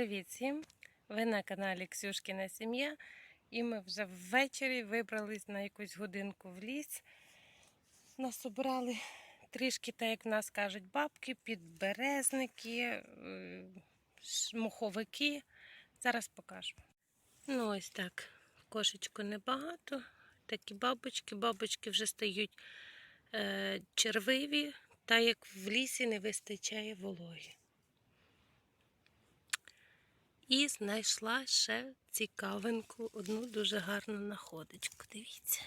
Привіт всім! Ви на каналі Ксюшкіна Сім'я. І ми вже ввечері вибрались на якусь годинку в ліс. Нас обрали трішки, так як в нас кажуть, бабки, підберезники, е, моховики. Зараз покажу. Ну, ось так. Кошечку небагато. Такі бабочки. Бабочки вже стають е, червиві, так як в лісі не вистачає вологи. І знайшла ще цікавинку, одну дуже гарну находочку. Дивіться.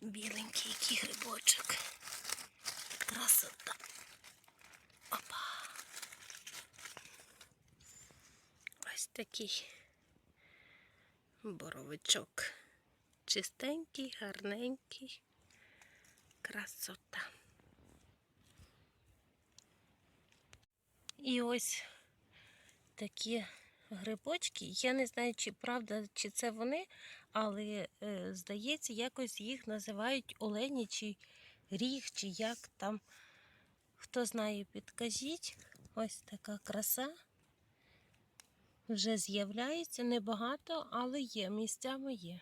Біленький який грибочок. Красота. Опа. Ось такий боровичок. Чистенький, гарненький. Красота. І ось такі грибочки. Я не знаю, чи правда, чи це вони, але е, здається, якось їх називають олені чи ріг, чи як там. Хто знає, підкажіть. Ось така краса. Вже з'являється небагато, але є, місцями є.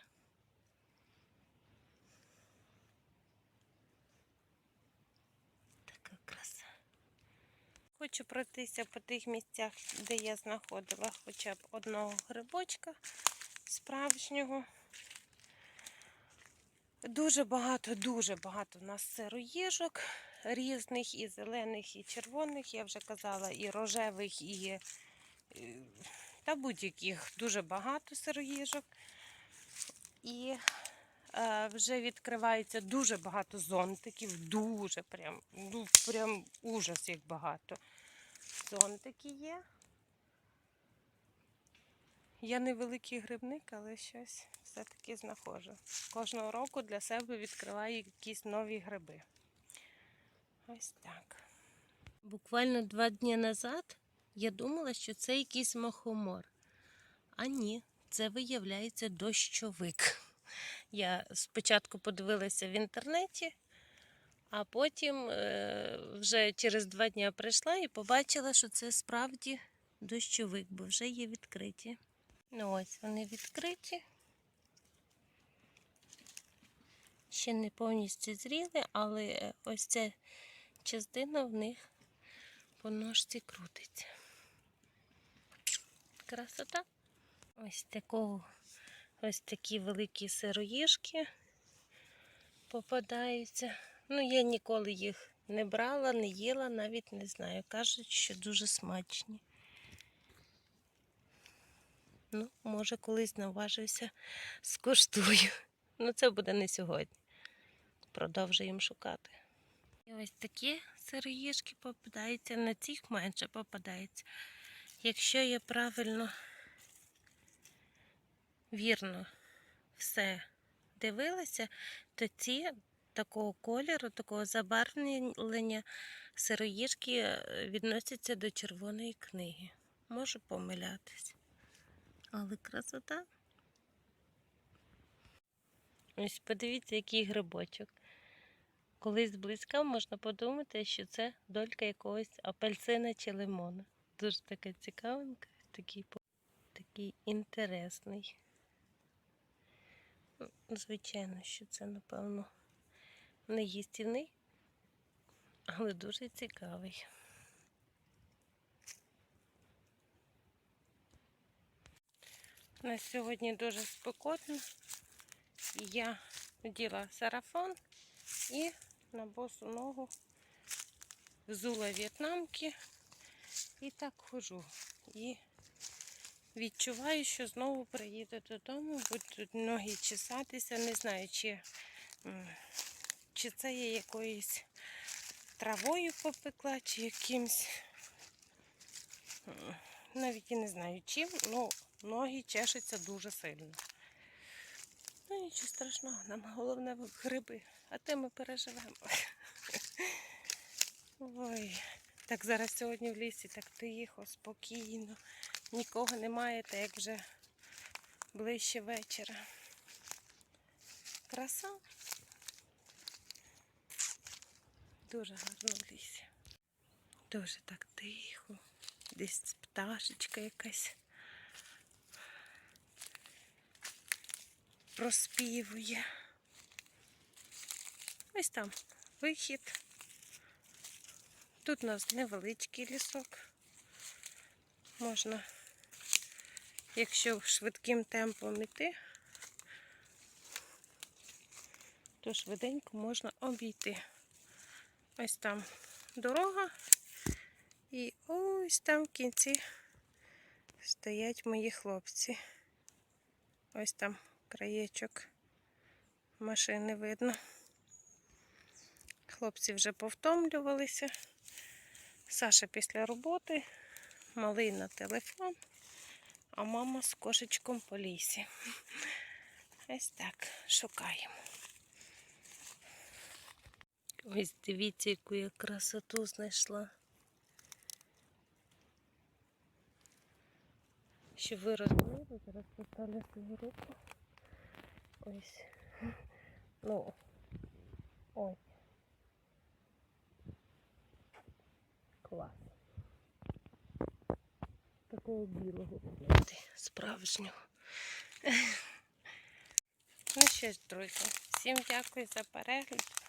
Хочу пройтися по тих місцях, де я знаходила хоча б одного грибочка справжнього. Дуже багато, дуже багато у нас сироїжок різних, і зелених, і червоних, я вже казала, і рожевих, і е, та будь-яких дуже багато сироїжок. І е, вже відкривається дуже багато зонтиків, дуже прям, ну, прям ужас як багато. Зонтики є. Я не великий грибник, але щось все-таки знаходжу. Кожного року для себе відкриваю якісь нові гриби. Ось так. Буквально два дні назад я думала, що це якийсь махомор. А ні, це виявляється дощовик. Я спочатку подивилася в інтернеті, а потім е, вже через два дні прийшла і побачила, що це справді дощовик, бо вже є відкриті. Ну ось вони відкриті. Ще не повністю зріли, але е, ось ця частина в них по ножці крутиться. Красота. Ось такого, ось такі великі сироїжки попадаються. Ну, я ніколи їх не брала, не їла, навіть не знаю. Кажуть, що дуже смачні. Ну, може, колись наважуся, скуштую. Ну, це буде не сьогодні. Продовжуємо шукати. І ось такі сироїжки попадаються, на цих менше попадається. Якщо я правильно, вірно все дивилася, то ці такого кольору, такого забарвлення сироїжки е, відносяться до червоної книги. Можу помилятись. Але красота. Ось подивіться, який грибочок. Колись зблизька можна подумати, що це долька якогось апельсина чи лимона. Дуже така цікавенька, такий, такий інтересний. Звичайно, що це, напевно, не їстівний, але дуже цікавий. На сьогодні дуже спекотно. Я вділа сарафан і на босу ногу взула в'єтнамки і так хожу. І відчуваю, що знову приїду додому, будуть ноги чесатися. Не знаю, чи, чи це я якоюсь травою попекла, чи якимсь. Навіть і не знаю чим, ну ноги чешуться дуже сильно. Ну нічого страшного, нам головне гриби, а те ми переживемо. Ой, так зараз сьогодні в лісі так тихо, спокійно. Нікого немає, так як вже ближче вечора. Краса. Дуже гарно в лісі. Дуже так тихо. десь пташечка якась. Проспівує. Ось там вихід. Тут у нас невеличкий лісок. Можна, якщо швидким темпом іти, то швиденько можна обійти. Ось там дорога. І ось там в кінці стоять мої хлопці. Ось там краєчок машини видно. Хлопці вже повтомлювалися. Саша після роботи, малий на телефон, а мама з кошечком по лісі. Ось так шукаємо. Ось дивіться, яку я красоту знайшла. Щоб ви розуміли, зараз поставлю свою руку. Ось. Ну. Ось. Клас. Такого білого справжнього. Ну що ж, друзі, всім дякую за перегляд.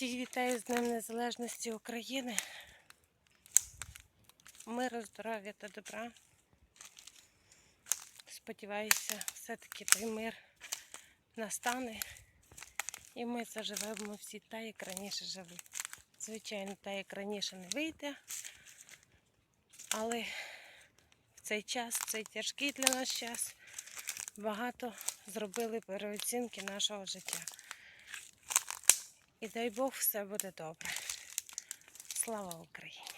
Всіх вітаю з Днем Незалежності України. Миру, здоров'я та добра. Сподіваюся, все-таки той мир настане. І ми заживемо всі так, як раніше жили. Звичайно, так, як раніше не вийде. Але в цей час, в цей тяжкий для нас час, багато зробили переоцінки нашого життя. І дай Бог все буде добре. Слава Україні!